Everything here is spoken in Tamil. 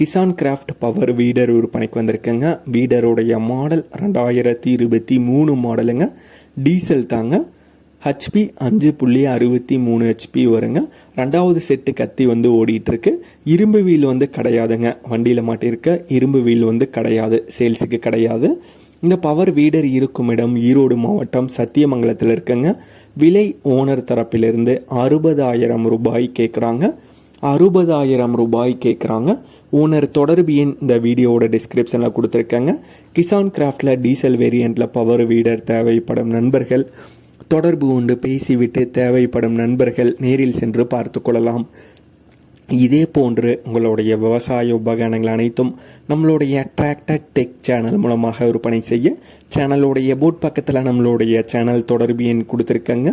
கிசான் கிராஃப்ட் பவர் வீடர் விற்பனைக்கு வந்திருக்குங்க. வீடருடைய மாடல் ரெண்டாயிரத்தி இருபத்தி மூணு மாடலுங்க டீசல் தாங்க. ஹச்பி அஞ்சு புள்ளி அறுபத்தி மூணு ஹெச்பி வருங்க. ரெண்டாவது செட்டு கத்தி வந்து ஓடிட்டுருக்கு. இரும்பு வீல் வந்து கிடையாதுங்க. வண்டியில் மாட்டிருக்க இரும்பு வீல் வந்து கிடையாது. சேல்ஸுக்கு கிடையாது. இந்த பவர் வீடர் இருக்கும் இடம் ஈரோடு மாவட்டம் சத்தியமங்கலத்தில் இருக்குங்க. விலை ஓனர் தரப்பிலிருந்து அறுபதாயிரம் ரூபாய் கேட்குறாங்க அறுபதாயிரம் ரூபாய் கேட்குறாங்க ஓனர் தொடர்பு எண் இந்த வீடியோவோட டிஸ்கிரிப்ஷனில் கொடுத்துருக்காங்க. கிசான் கிராஃப்டில் டீசல் வேரியண்ட்டில் பவர் வீடர் தேவைப்படும் நண்பர்கள். தொடர்பு கொண்டு பேசிவிட்டு தேவைப்படும் நண்பர்கள் நேரில் சென்று பார்த்து கொள்ளலாம். இதே போன்று உங்களுடைய விவசாய உபகரணங்கள் அனைத்தும் நம்மளுடைய அட்ராக்டட் டெக் சேனல் மூலமாக விற்பனை செய்ய சேனலுடைய போட் பக்கத்தில் நம்மளுடைய சேனல் தொடர்பு எண் கொடுத்துருக்கங்க.